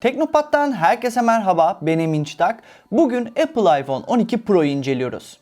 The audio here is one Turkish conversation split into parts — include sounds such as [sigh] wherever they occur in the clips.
Teknopat'tan herkese merhaba, ben Emin Çıtak. Bugün Apple iPhone 12 Pro'yu inceliyoruz.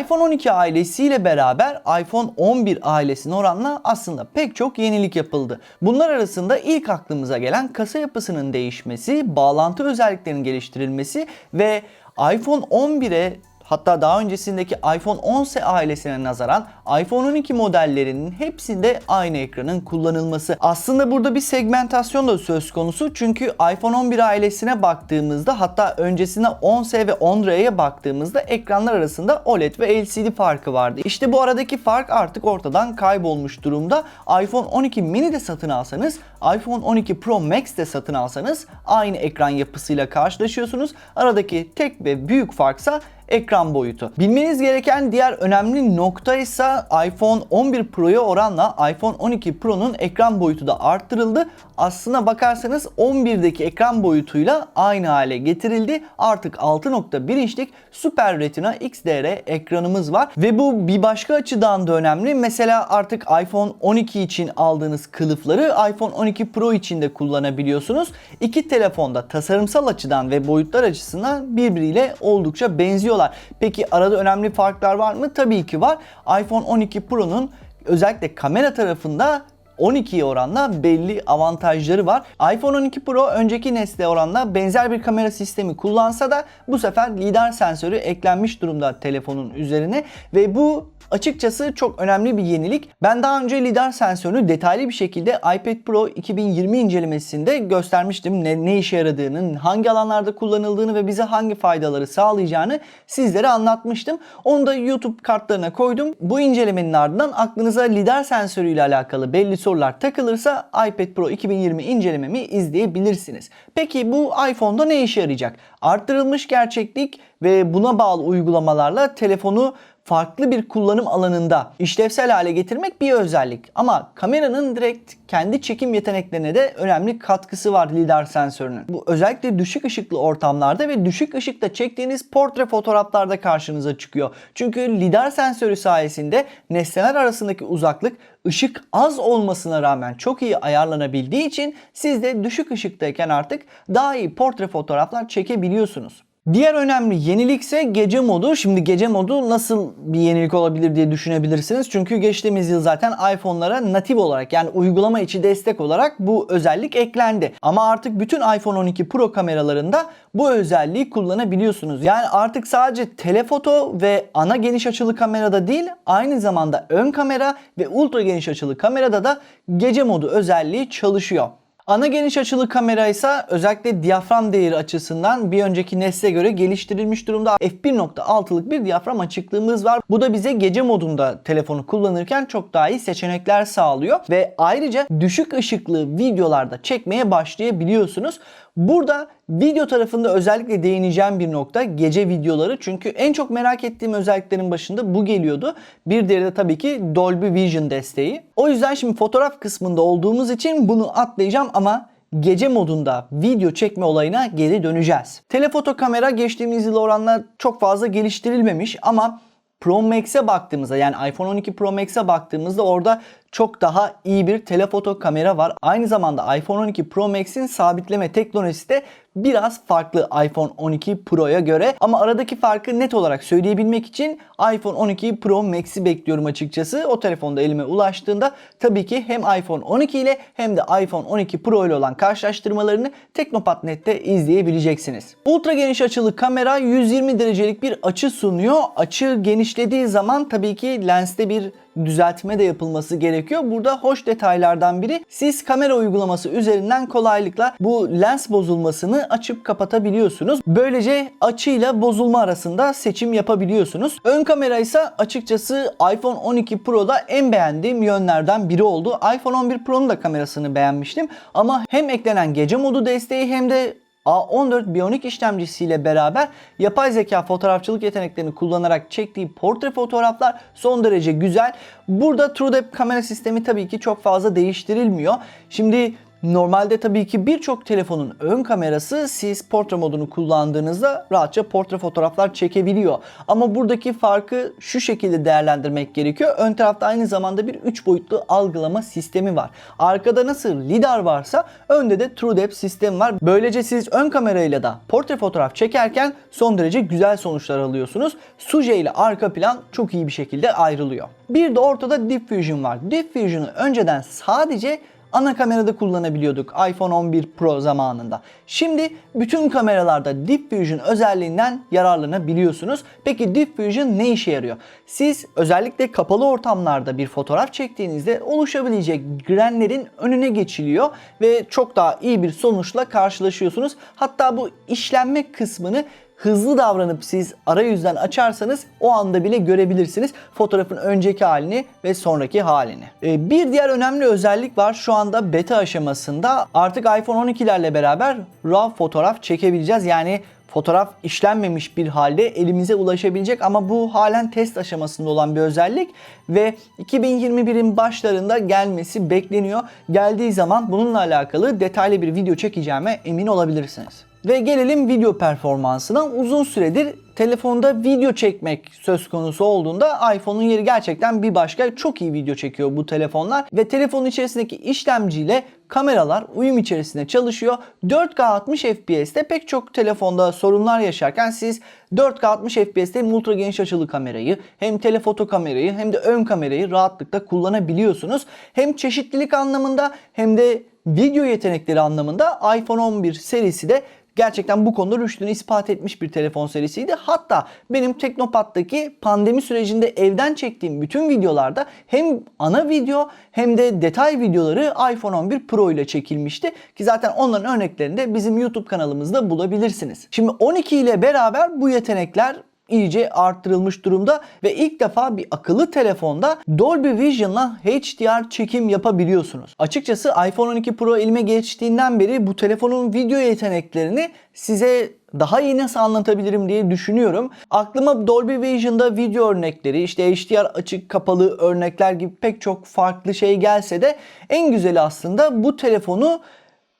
iPhone 12 ailesiyle beraber iPhone 11 ailesine oranla aslında pek çok yenilik yapıldı. Bunlar arasında ilk aklımıza gelen kasa yapısının değişmesi, bağlantı özelliklerinin geliştirilmesi ve iPhone 11'e Hatta daha öncesindeki iPhone 10s ailesine nazaran iPhone 12 modellerinin hepsinde aynı ekranın kullanılması. Aslında burada bir segmentasyon da söz konusu çünkü iPhone 11 ailesine baktığımızda hatta öncesine 10s ve 10R'ye baktığımızda ekranlar arasında OLED ve LCD farkı vardı. İşte bu aradaki fark artık ortadan kaybolmuş durumda. iPhone 12 mini de satın alsanız, iPhone 12 Pro Max de satın alsanız aynı ekran yapısıyla karşılaşıyorsunuz. Aradaki tek ve büyük farksa ekran boyutu. Bilmeniz gereken diğer önemli nokta ise iPhone 11 Pro'ya oranla iPhone 12 Pro'nun ekran boyutu da arttırıldı. Aslına bakarsanız 11'deki ekran boyutuyla aynı hale getirildi. Artık 6.1 inçlik Super Retina XDR ekranımız var ve bu bir başka açıdan da önemli. Mesela artık iPhone 12 için aldığınız kılıfları iPhone 12 Pro için de kullanabiliyorsunuz. İki telefonda tasarımsal açıdan ve boyutlar açısından birbiriyle oldukça benziyorlar. Peki arada önemli farklar var mı? Tabii ki var. iPhone 12 Pro'nun özellikle kamera tarafında 12'ye oranla belli avantajları var. iPhone 12 Pro önceki nesle oranla benzer bir kamera sistemi kullansa da bu sefer lidar sensörü eklenmiş durumda telefonun üzerine ve bu açıkçası çok önemli bir yenilik. Ben daha önce lidar sensörünü detaylı bir şekilde iPad Pro 2020 incelemesinde göstermiştim. Ne, ne işe yaradığını, hangi alanlarda kullanıldığını ve bize hangi faydaları sağlayacağını sizlere anlatmıştım. Onu da YouTube kartlarına koydum. Bu incelemenin ardından aklınıza lidar sensörü ile alakalı belli sorular takılırsa iPad Pro 2020 incelememi izleyebilirsiniz. Peki bu iPhone'da ne işe yarayacak? Arttırılmış gerçeklik ve buna bağlı uygulamalarla telefonu farklı bir kullanım alanında işlevsel hale getirmek bir özellik. Ama kameranın direkt kendi çekim yeteneklerine de önemli katkısı var lidar sensörünün. Bu özellikle düşük ışıklı ortamlarda ve düşük ışıkta çektiğiniz portre fotoğraflarda karşınıza çıkıyor. Çünkü lidar sensörü sayesinde nesneler arasındaki uzaklık ışık az olmasına rağmen çok iyi ayarlanabildiği için siz de düşük ışıktayken artık daha iyi portre fotoğraflar çekebiliyorsunuz. Diğer önemli yenilik ise gece modu. Şimdi gece modu nasıl bir yenilik olabilir diye düşünebilirsiniz. Çünkü geçtiğimiz yıl zaten iPhone'lara natif olarak yani uygulama içi destek olarak bu özellik eklendi. Ama artık bütün iPhone 12 Pro kameralarında bu özelliği kullanabiliyorsunuz. Yani artık sadece telefoto ve ana geniş açılı kamerada değil aynı zamanda ön kamera ve ultra geniş açılı kamerada da gece modu özelliği çalışıyor. Ana geniş açılı kamera ise özellikle diyafram değeri açısından bir önceki nesle göre geliştirilmiş durumda. f1.6'lık bir diyafram açıklığımız var. Bu da bize gece modunda telefonu kullanırken çok daha iyi seçenekler sağlıyor. Ve ayrıca düşük ışıklı videolarda çekmeye başlayabiliyorsunuz. Burada video tarafında özellikle değineceğim bir nokta gece videoları. Çünkü en çok merak ettiğim özelliklerin başında bu geliyordu. Bir diğeri de tabii ki Dolby Vision desteği. O yüzden şimdi fotoğraf kısmında olduğumuz için bunu atlayacağım ama gece modunda video çekme olayına geri döneceğiz. Telefoto kamera geçtiğimiz yıl oranla çok fazla geliştirilmemiş ama Pro Max'e baktığımızda yani iPhone 12 Pro Max'e baktığımızda orada çok daha iyi bir telefoto kamera var. Aynı zamanda iPhone 12 Pro Max'in sabitleme teknolojisi de biraz farklı iPhone 12 Pro'ya göre. Ama aradaki farkı net olarak söyleyebilmek için iPhone 12 Pro Max'i bekliyorum açıkçası. O telefonda elime ulaştığında tabii ki hem iPhone 12 ile hem de iPhone 12 Pro ile olan karşılaştırmalarını Teknopat.net'te izleyebileceksiniz. Ultra geniş açılı kamera 120 derecelik bir açı sunuyor. Açı genişlediği zaman tabii ki lenste bir düzeltme de yapılması gerekiyor. Burada hoş detaylardan biri siz kamera uygulaması üzerinden kolaylıkla bu lens bozulmasını açıp kapatabiliyorsunuz. Böylece açıyla bozulma arasında seçim yapabiliyorsunuz. Ön kamera ise açıkçası iPhone 12 Pro'da en beğendiğim yönlerden biri oldu. iPhone 11 Pro'nun da kamerasını beğenmiştim ama hem eklenen gece modu desteği hem de A14 Bionic işlemcisiyle beraber yapay zeka fotoğrafçılık yeteneklerini kullanarak çektiği portre fotoğraflar son derece güzel. Burada TrueDepth kamera sistemi tabii ki çok fazla değiştirilmiyor. Şimdi Normalde tabii ki birçok telefonun ön kamerası siz portre modunu kullandığınızda rahatça portre fotoğraflar çekebiliyor. Ama buradaki farkı şu şekilde değerlendirmek gerekiyor. Ön tarafta aynı zamanda bir 3 boyutlu algılama sistemi var. Arkada nasıl lidar varsa önde de TrueDepth sistemi var. Böylece siz ön kamerayla da portre fotoğraf çekerken son derece güzel sonuçlar alıyorsunuz. Suje ile arka plan çok iyi bir şekilde ayrılıyor. Bir de ortada Deep Fusion var. Deep Fusion'ı önceden sadece ana kamerada kullanabiliyorduk iPhone 11 Pro zamanında. Şimdi bütün kameralarda Deep Fusion özelliğinden yararlanabiliyorsunuz. Peki Deep Fusion ne işe yarıyor? Siz özellikle kapalı ortamlarda bir fotoğraf çektiğinizde oluşabilecek grenlerin önüne geçiliyor ve çok daha iyi bir sonuçla karşılaşıyorsunuz. Hatta bu işlenme kısmını hızlı davranıp siz arayüzden açarsanız o anda bile görebilirsiniz fotoğrafın önceki halini ve sonraki halini. Ee, bir diğer önemli özellik var şu anda beta aşamasında artık iPhone 12'lerle beraber RAW fotoğraf çekebileceğiz. Yani fotoğraf işlenmemiş bir halde elimize ulaşabilecek ama bu halen test aşamasında olan bir özellik ve 2021'in başlarında gelmesi bekleniyor. Geldiği zaman bununla alakalı detaylı bir video çekeceğime emin olabilirsiniz. Ve gelelim video performansına. Uzun süredir telefonda video çekmek söz konusu olduğunda iPhone'un yeri gerçekten bir başka. Çok iyi video çekiyor bu telefonlar ve telefonun içerisindeki işlemciyle kameralar uyum içerisinde çalışıyor. 4K 60 FPS'te pek çok telefonda sorunlar yaşarken siz 4K 60 FPS'te hem ultra geniş açılı kamerayı hem telefoto kamerayı hem de ön kamerayı rahatlıkla kullanabiliyorsunuz. Hem çeşitlilik anlamında hem de video yetenekleri anlamında iPhone 11 serisi de gerçekten bu konuda rüştünü ispat etmiş bir telefon serisiydi. Hatta benim Teknopat'taki pandemi sürecinde evden çektiğim bütün videolarda hem ana video hem de detay videoları iPhone 11 Pro ile çekilmişti. Ki zaten onların örneklerini de bizim YouTube kanalımızda bulabilirsiniz. Şimdi 12 ile beraber bu yetenekler iyice arttırılmış durumda ve ilk defa bir akıllı telefonda Dolby Vision'la HDR çekim yapabiliyorsunuz. Açıkçası iPhone 12 Pro elime geçtiğinden beri bu telefonun video yeteneklerini size daha iyi nasıl anlatabilirim diye düşünüyorum. Aklıma Dolby Vision'da video örnekleri, işte HDR açık kapalı örnekler gibi pek çok farklı şey gelse de en güzeli aslında bu telefonu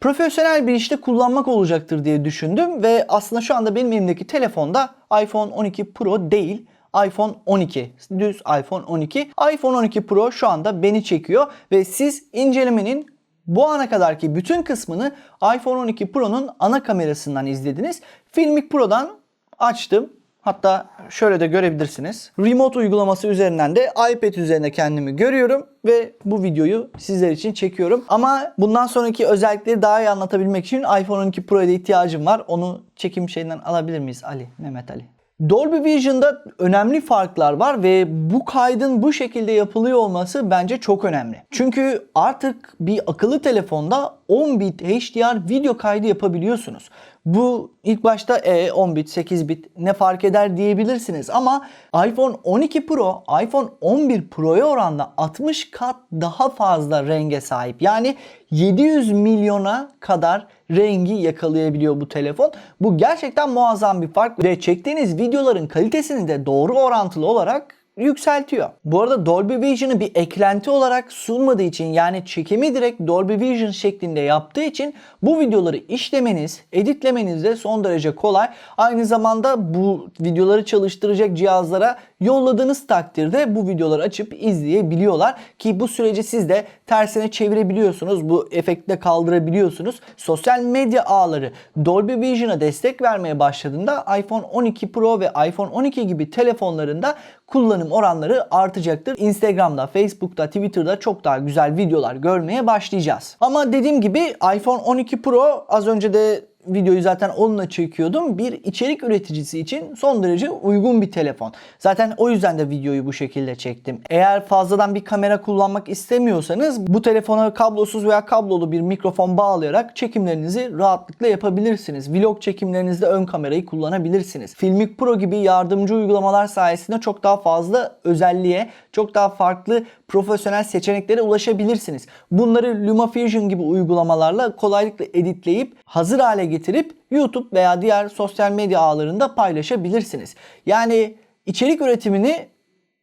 profesyonel bir işte kullanmak olacaktır diye düşündüm ve aslında şu anda benim elimdeki telefonda iPhone 12 Pro değil iPhone 12. Düz iPhone 12. iPhone 12 Pro şu anda beni çekiyor ve siz incelemenin bu ana kadarki bütün kısmını iPhone 12 Pro'nun ana kamerasından izlediniz. Filmic Pro'dan açtım. Hatta şöyle de görebilirsiniz. Remote uygulaması üzerinden de iPad üzerinde kendimi görüyorum ve bu videoyu sizler için çekiyorum. Ama bundan sonraki özellikleri daha iyi anlatabilmek için iPhone 12 Pro'ya ihtiyacım var. Onu çekim şeyinden alabilir miyiz Ali? Mehmet Ali. Dolby Vision'da önemli farklar var ve bu kaydın bu şekilde yapılıyor olması bence çok önemli. Çünkü artık bir akıllı telefonda 10 bit HDR video kaydı yapabiliyorsunuz. Bu ilk başta e, 10 bit, 8 bit ne fark eder diyebilirsiniz ama iPhone 12 Pro, iPhone 11 Pro'ya oranla 60 kat daha fazla renge sahip. Yani 700 milyona kadar rengi yakalayabiliyor bu telefon. Bu gerçekten muazzam bir fark ve çektiğiniz videoların kalitesini de doğru orantılı olarak yükseltiyor. Bu arada Dolby Vision'ı bir eklenti olarak sunmadığı için yani çekimi direkt Dolby Vision şeklinde yaptığı için bu videoları işlemeniz, editlemeniz de son derece kolay. Aynı zamanda bu videoları çalıştıracak cihazlara yolladığınız takdirde bu videoları açıp izleyebiliyorlar ki bu süreci siz de tersine çevirebiliyorsunuz. Bu efektle kaldırabiliyorsunuz. Sosyal medya ağları Dolby Vision'a destek vermeye başladığında iPhone 12 Pro ve iPhone 12 gibi telefonlarında kullanım oranları artacaktır. Instagram'da, Facebook'ta, Twitter'da çok daha güzel videolar görmeye başlayacağız. Ama dediğim gibi iPhone 12 Pro az önce de videoyu zaten onunla çekiyordum. Bir içerik üreticisi için son derece uygun bir telefon. Zaten o yüzden de videoyu bu şekilde çektim. Eğer fazladan bir kamera kullanmak istemiyorsanız bu telefona kablosuz veya kablolu bir mikrofon bağlayarak çekimlerinizi rahatlıkla yapabilirsiniz. Vlog çekimlerinizde ön kamerayı kullanabilirsiniz. Filmic Pro gibi yardımcı uygulamalar sayesinde çok daha fazla özelliğe, çok daha farklı profesyonel seçeneklere ulaşabilirsiniz. Bunları LumaFusion gibi uygulamalarla kolaylıkla editleyip hazır hale getirip YouTube veya diğer sosyal medya ağlarında paylaşabilirsiniz. Yani içerik üretimini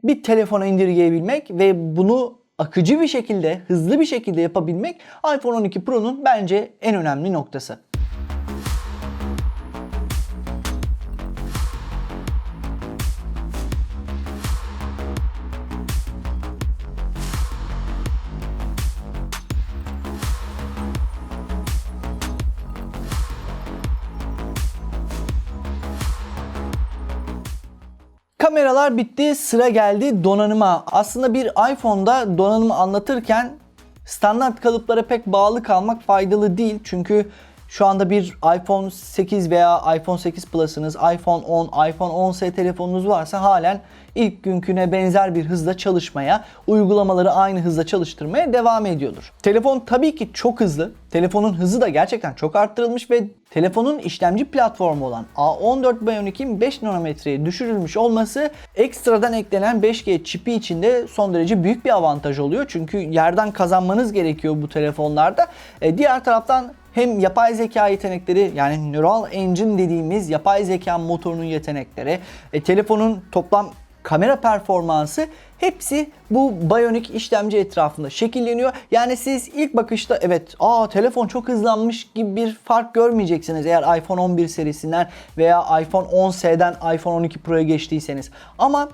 bir telefona indirgeyebilmek ve bunu akıcı bir şekilde, hızlı bir şekilde yapabilmek iPhone 12 Pro'nun bence en önemli noktası. Kameralar bitti, sıra geldi donanıma. Aslında bir iPhone'da donanımı anlatırken standart kalıplara pek bağlı kalmak faydalı değil. Çünkü şu anda bir iPhone 8 veya iPhone 8 Plus'ınız, iPhone 10, iPhone 10s telefonunuz varsa halen ilk günküne benzer bir hızla çalışmaya, uygulamaları aynı hızla çalıştırmaya devam ediyordur. Telefon tabii ki çok hızlı. Telefonun hızı da gerçekten çok arttırılmış ve telefonun işlemci platformu olan A14 Bionic 5 nanometreye düşürülmüş olması ekstradan eklenen 5G çipi içinde son derece büyük bir avantaj oluyor. Çünkü yerden kazanmanız gerekiyor bu telefonlarda. E, diğer taraftan hem yapay zeka yetenekleri yani Neural Engine dediğimiz yapay zeka motorunun yetenekleri, e, telefonun toplam kamera performansı hepsi bu Bionic işlemci etrafında şekilleniyor. Yani siz ilk bakışta evet aa telefon çok hızlanmış gibi bir fark görmeyeceksiniz eğer iPhone 11 serisinden veya iPhone 10s'den iPhone 12 Pro'ya geçtiyseniz. Ama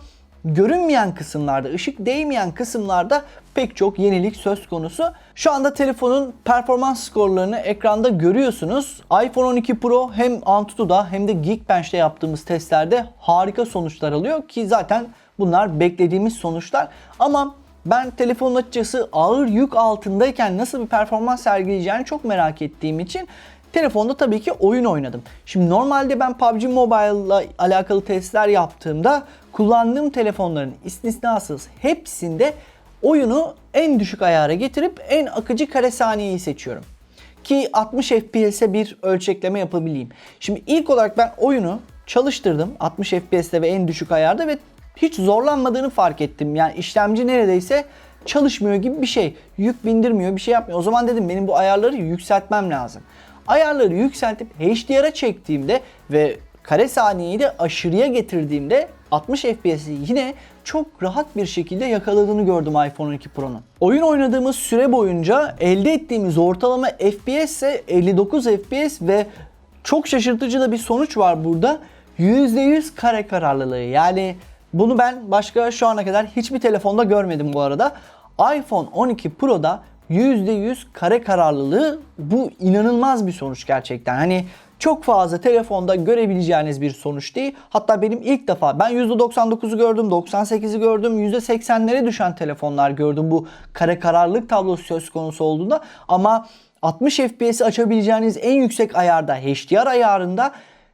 görünmeyen kısımlarda, ışık değmeyen kısımlarda pek çok yenilik söz konusu. Şu anda telefonun performans skorlarını ekranda görüyorsunuz. iPhone 12 Pro hem Antutu'da hem de Geekbench'te yaptığımız testlerde harika sonuçlar alıyor ki zaten bunlar beklediğimiz sonuçlar. Ama ben telefonun açıkçası ağır yük altındayken nasıl bir performans sergileyeceğini çok merak ettiğim için Telefonda tabii ki oyun oynadım. Şimdi normalde ben PUBG Mobile ile alakalı testler yaptığımda kullandığım telefonların istisnasız hepsinde oyunu en düşük ayara getirip en akıcı kare saniyeyi seçiyorum. Ki 60 FPS'e bir ölçekleme yapabileyim. Şimdi ilk olarak ben oyunu çalıştırdım 60 FPS'te ve en düşük ayarda ve hiç zorlanmadığını fark ettim. Yani işlemci neredeyse çalışmıyor gibi bir şey. Yük bindirmiyor, bir şey yapmıyor. O zaman dedim benim bu ayarları yükseltmem lazım. Ayarları yükseltip HDR'a çektiğimde ve kare saniyeyi de aşırıya getirdiğimde 60 FPS'i yine çok rahat bir şekilde yakaladığını gördüm iPhone 12 Pro'nun. Oyun oynadığımız süre boyunca elde ettiğimiz ortalama FPS ise 59 FPS ve çok şaşırtıcı da bir sonuç var burada. %100 kare kararlılığı. Yani bunu ben başka şu ana kadar hiçbir telefonda görmedim bu arada. iPhone 12 Pro'da %100 kare kararlılığı bu inanılmaz bir sonuç gerçekten. Hani çok fazla telefonda görebileceğiniz bir sonuç değil. Hatta benim ilk defa ben %99'u gördüm, 98'i gördüm, %80'lere düşen telefonlar gördüm bu kare kararlılık tablosu söz konusu olduğunda. Ama 60 FPS'i açabileceğiniz en yüksek ayarda HDR ayarında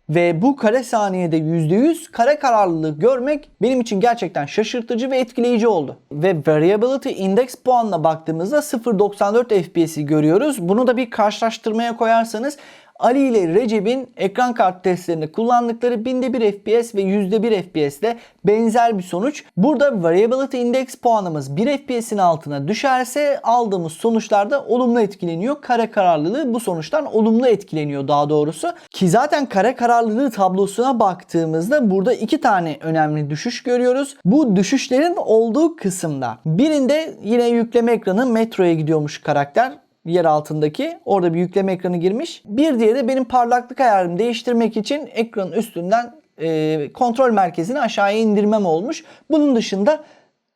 ve bu kare saniyede %100 kare kararlılığı görmek benim için gerçekten şaşırtıcı ve etkileyici oldu. Ve Variability Index puanına baktığımızda 0.94 FPS'i görüyoruz. Bunu da bir karşılaştırmaya koyarsanız Ali ile Recep'in ekran kart testlerinde kullandıkları binde bir FPS ve yüzde bir FPS ile benzer bir sonuç. Burada Variability Index puanımız 1 FPS'in altına düşerse aldığımız sonuçlarda olumlu etkileniyor. Kare kararlılığı bu sonuçtan olumlu etkileniyor daha doğrusu. Ki zaten kare kararlılığı tablosuna baktığımızda burada iki tane önemli düşüş görüyoruz. Bu düşüşlerin olduğu kısımda birinde yine yükleme ekranı metroya gidiyormuş karakter yer altındaki. Orada bir yükleme ekranı girmiş. Bir diğeri de benim parlaklık ayarımı değiştirmek için ekranın üstünden e, kontrol merkezini aşağıya indirmem olmuş. Bunun dışında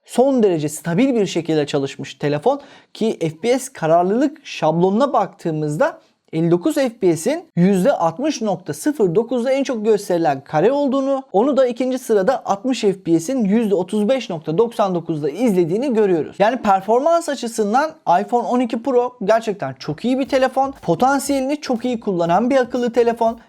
son derece stabil bir şekilde çalışmış telefon ki FPS kararlılık şablonuna baktığımızda 59 FPS'in %60.09'da en çok gösterilen kare olduğunu, onu da ikinci sırada 60 FPS'in %35.99'da izlediğini görüyoruz. Yani performans açısından iPhone 12 Pro gerçekten çok iyi bir telefon. Potansiyelini çok iyi kullanan bir akıllı telefon.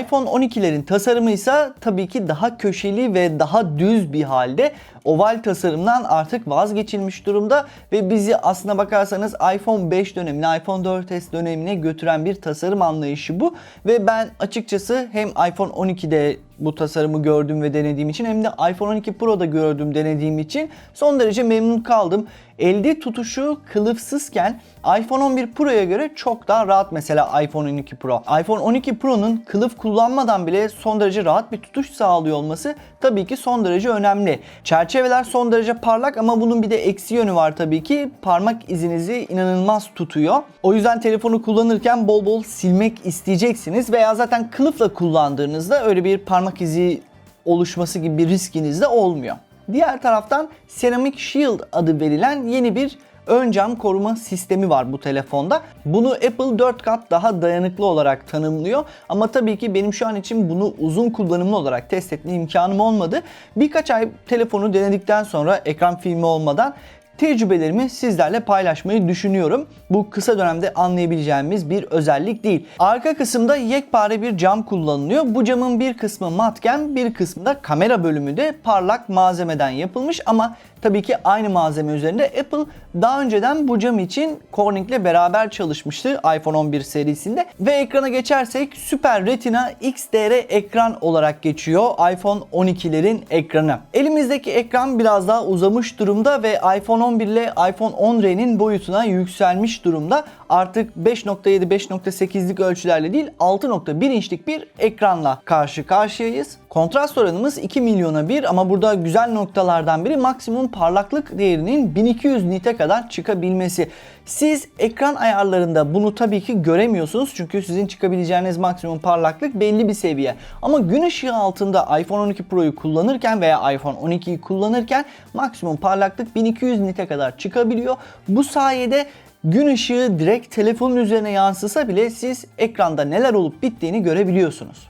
iPhone 12'lerin tasarımı ise tabii ki daha köşeli ve daha düz bir halde oval tasarımdan artık vazgeçilmiş durumda ve bizi aslına bakarsanız iPhone 5 dönemine, iPhone 4S dönemine götüren bir tasarım anlayışı bu ve ben açıkçası hem iPhone 12'de bu tasarımı gördüm ve denediğim için hem de iPhone 12 Pro'da gördüm denediğim için son derece memnun kaldım. Elde tutuşu kılıfsızken iPhone 11 Pro'ya göre çok daha rahat mesela iPhone 12 Pro. iPhone 12 Pro'nun kılıf kullanmadan bile son derece rahat bir tutuş sağlıyor olması tabii ki son derece önemli. Çerçeveler son derece parlak ama bunun bir de eksi yönü var tabii ki. Parmak izinizi inanılmaz tutuyor. O yüzden telefonu kullanırken bol bol silmek isteyeceksiniz veya zaten kılıfla kullandığınızda öyle bir parmak izi oluşması gibi bir riskiniz de olmuyor. Diğer taraftan Ceramic Shield adı verilen yeni bir ön cam koruma sistemi var bu telefonda. Bunu Apple 4 kat daha dayanıklı olarak tanımlıyor. Ama tabii ki benim şu an için bunu uzun kullanımlı olarak test etme imkanım olmadı. Birkaç ay telefonu denedikten sonra ekran filmi olmadan tecrübelerimi sizlerle paylaşmayı düşünüyorum. Bu kısa dönemde anlayabileceğimiz bir özellik değil. Arka kısımda yekpare bir cam kullanılıyor. Bu camın bir kısmı matken, bir kısmı da kamera bölümü de parlak malzemeden yapılmış ama tabii ki aynı malzeme üzerinde Apple daha önceden bu cam için Corning ile beraber çalışmıştı iPhone 11 serisinde ve ekrana geçersek Super Retina XDR ekran olarak geçiyor iPhone 12'lerin ekranı. Elimizdeki ekran biraz daha uzamış durumda ve iPhone 11 ile iPhone 10R'nin boyutuna yükselmiş durumda. Artık 5.7-5.8'lik ölçülerle değil 6.1 inçlik bir ekranla karşı karşıyayız. Kontrast oranımız 2 milyona 1 ama burada güzel noktalardan biri maksimum parlaklık değerinin 1200 nite kadar çıkabilmesi. Siz ekran ayarlarında bunu tabii ki göremiyorsunuz çünkü sizin çıkabileceğiniz maksimum parlaklık belli bir seviye. Ama gün ışığı altında iPhone 12 Pro'yu kullanırken veya iPhone 12'yi kullanırken maksimum parlaklık 1200 nite kadar çıkabiliyor. Bu sayede gün ışığı direkt telefonun üzerine yansısa bile siz ekranda neler olup bittiğini görebiliyorsunuz.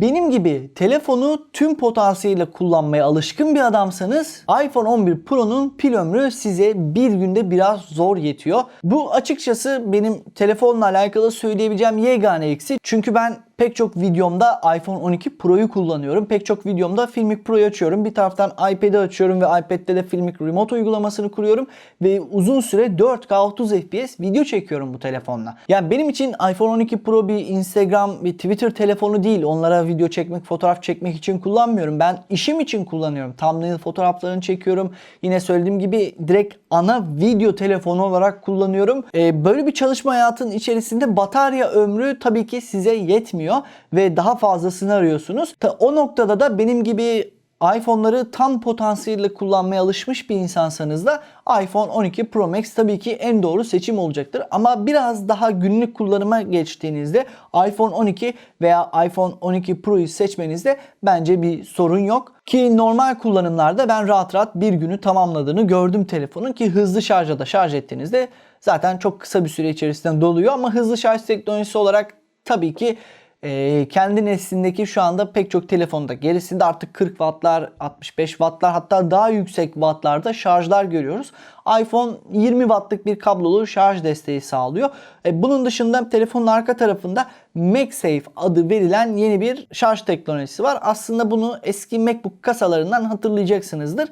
Benim gibi telefonu tüm potansiyeliyle kullanmaya alışkın bir adamsanız iPhone 11 Pro'nun pil ömrü size bir günde biraz zor yetiyor. Bu açıkçası benim telefonla alakalı söyleyebileceğim yegane eksi. Çünkü ben pek çok videomda iPhone 12 Pro'yu kullanıyorum. Pek çok videomda Filmic Pro'yu açıyorum. Bir taraftan iPad'i açıyorum ve iPad'de de Filmic Remote uygulamasını kuruyorum. Ve uzun süre 4K 30 FPS video çekiyorum bu telefonla. Yani benim için iPhone 12 Pro bir Instagram, bir Twitter telefonu değil. Onlara video çekmek, fotoğraf çekmek için kullanmıyorum. Ben işim için kullanıyorum. Thumbnail fotoğraflarını çekiyorum. Yine söylediğim gibi direkt ana video telefonu olarak kullanıyorum. Ee, böyle bir çalışma hayatının içerisinde batarya ömrü tabii ki size yetmiyor ve daha fazlasını arıyorsunuz. Ta o noktada da benim gibi iPhone'ları tam potansiyelle kullanmaya alışmış bir insansanız da iPhone 12 Pro Max tabii ki en doğru seçim olacaktır. Ama biraz daha günlük kullanıma geçtiğinizde iPhone 12 veya iPhone 12 Pro'yu seçmenizde bence bir sorun yok. Ki normal kullanımlarda ben rahat rahat bir günü tamamladığını gördüm telefonun ki hızlı şarja da şarj ettiğinizde zaten çok kısa bir süre içerisinde doluyor ama hızlı şarj teknolojisi olarak tabii ki e, kendi neslindeki şu anda pek çok telefonda gerisinde artık 40 wattlar, 65 wattlar hatta daha yüksek wattlarda şarjlar görüyoruz. iPhone 20 wattlık bir kablolu şarj desteği sağlıyor. E, bunun dışında telefonun arka tarafında MagSafe adı verilen yeni bir şarj teknolojisi var. Aslında bunu eski MacBook kasalarından hatırlayacaksınızdır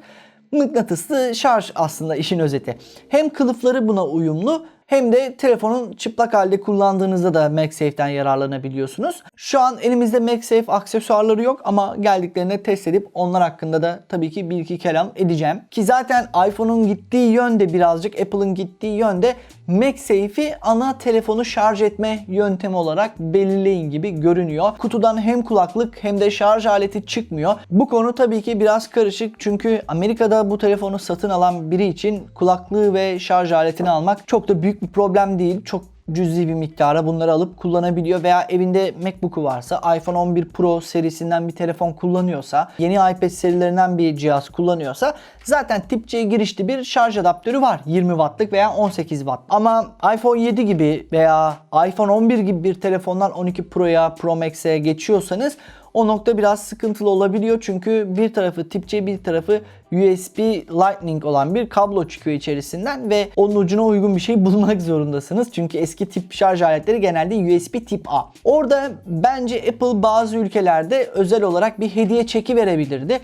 mıknatıslı şarj aslında işin özeti. Hem kılıfları buna uyumlu hem de telefonun çıplak halde kullandığınızda da MagSafe'den yararlanabiliyorsunuz. Şu an elimizde MagSafe aksesuarları yok ama geldiklerinde test edip onlar hakkında da tabii ki bir iki kelam edeceğim. Ki zaten iPhone'un gittiği yönde birazcık Apple'ın gittiği yönde MagSafe'i ana telefonu şarj etme yöntemi olarak belirleyin gibi görünüyor. Kutudan hem kulaklık hem de şarj aleti çıkmıyor. Bu konu tabii ki biraz karışık çünkü Amerika'da bu telefonu satın alan biri için kulaklığı ve şarj aletini almak çok da büyük bir problem değil. Çok cüzi bir miktara bunları alıp kullanabiliyor veya evinde MacBook'u varsa iPhone 11 Pro serisinden bir telefon kullanıyorsa, yeni iPad serilerinden bir cihaz kullanıyorsa zaten tip C girişli bir şarj adaptörü var. 20 wattlık veya 18 watt. Ama iPhone 7 gibi veya iPhone 11 gibi bir telefondan 12 Pro'ya, Pro Max'e geçiyorsanız o nokta biraz sıkıntılı olabiliyor çünkü bir tarafı tip C bir tarafı USB Lightning olan bir kablo çıkıyor içerisinden ve onun ucuna uygun bir şey [laughs] bulmak zorundasınız. Çünkü eski tip şarj aletleri genelde USB tip A. Orada bence Apple bazı ülkelerde özel olarak bir hediye çeki verebilirdi.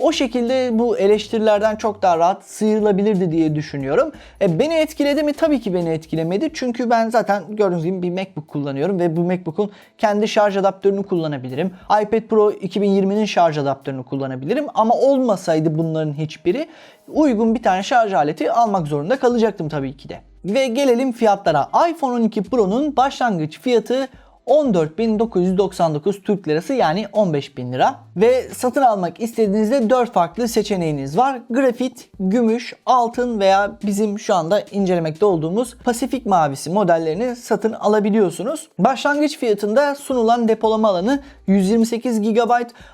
O şekilde bu eleştirilerden çok daha rahat sıyrılabilirdi diye düşünüyorum. E, beni etkiledi mi? Tabii ki beni etkilemedi. Çünkü ben zaten gördüğünüz gibi bir MacBook kullanıyorum ve bu MacBook'un kendi şarj adaptörünü kullanabilirim. iPad Pro 2020'nin şarj adaptörünü kullanabilirim. Ama olmasaydı bunların hiçbiri uygun bir tane şarj aleti almak zorunda kalacaktım tabii ki de. Ve gelelim fiyatlara. iPhone 12 Pro'nun başlangıç fiyatı 14.999 Türk Lirası yani 15.000 lira. Ve satın almak istediğinizde 4 farklı seçeneğiniz var. Grafit, gümüş, altın veya bizim şu anda incelemekte olduğumuz Pasifik mavisi modellerini satın alabiliyorsunuz. Başlangıç fiyatında sunulan depolama alanı 128 GB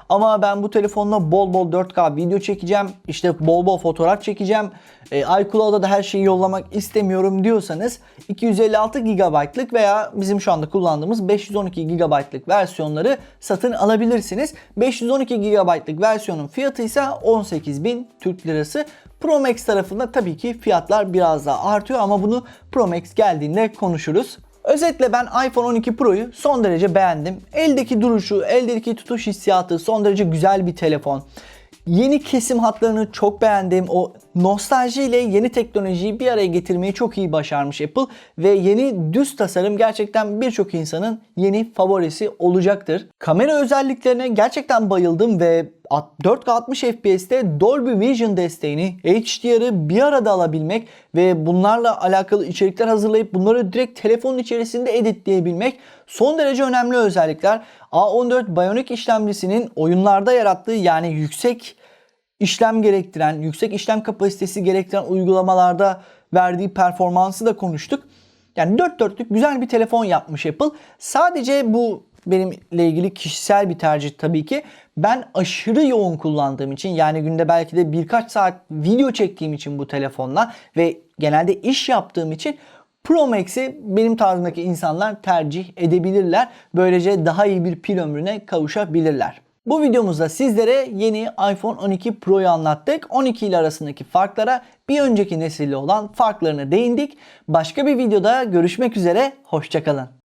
ama ben bu telefonla bol bol 4K video çekeceğim. işte bol bol fotoğraf çekeceğim. E, iCloud'a da her şeyi yollamak istemiyorum diyorsanız 256 GB'lık veya bizim şu anda kullandığımız 512 GB'lık versiyonları satın alabilirsiniz. 512 GB'lık versiyonun fiyatı ise 18.000 Türk Lirası. Pro Max tarafında tabii ki fiyatlar biraz daha artıyor ama bunu Pro Max geldiğinde konuşuruz. Özetle ben iPhone 12 Pro'yu son derece beğendim. Eldeki duruşu, eldeki tutuş hissiyatı son derece güzel bir telefon. Yeni kesim hatlarını çok beğendim. O nostalji ile yeni teknolojiyi bir araya getirmeyi çok iyi başarmış Apple ve yeni düz tasarım gerçekten birçok insanın yeni favorisi olacaktır. Kamera özelliklerine gerçekten bayıldım ve 4K 60 FPS'te Dolby Vision desteğini, HDR'ı bir arada alabilmek ve bunlarla alakalı içerikler hazırlayıp bunları direkt telefonun içerisinde editleyebilmek son derece önemli özellikler. A14 Bionic işlemcisinin oyunlarda yarattığı yani yüksek işlem gerektiren, yüksek işlem kapasitesi gerektiren uygulamalarda verdiği performansı da konuştuk. Yani dört dörtlük güzel bir telefon yapmış Apple. Sadece bu benimle ilgili kişisel bir tercih tabii ki. Ben aşırı yoğun kullandığım için yani günde belki de birkaç saat video çektiğim için bu telefonla ve genelde iş yaptığım için Pro Max'i benim tarzımdaki insanlar tercih edebilirler. Böylece daha iyi bir pil ömrüne kavuşabilirler. Bu videomuzda sizlere yeni iPhone 12 Pro'yu anlattık. 12 ile arasındaki farklara bir önceki nesille olan farklarına değindik. Başka bir videoda görüşmek üzere, hoşçakalın.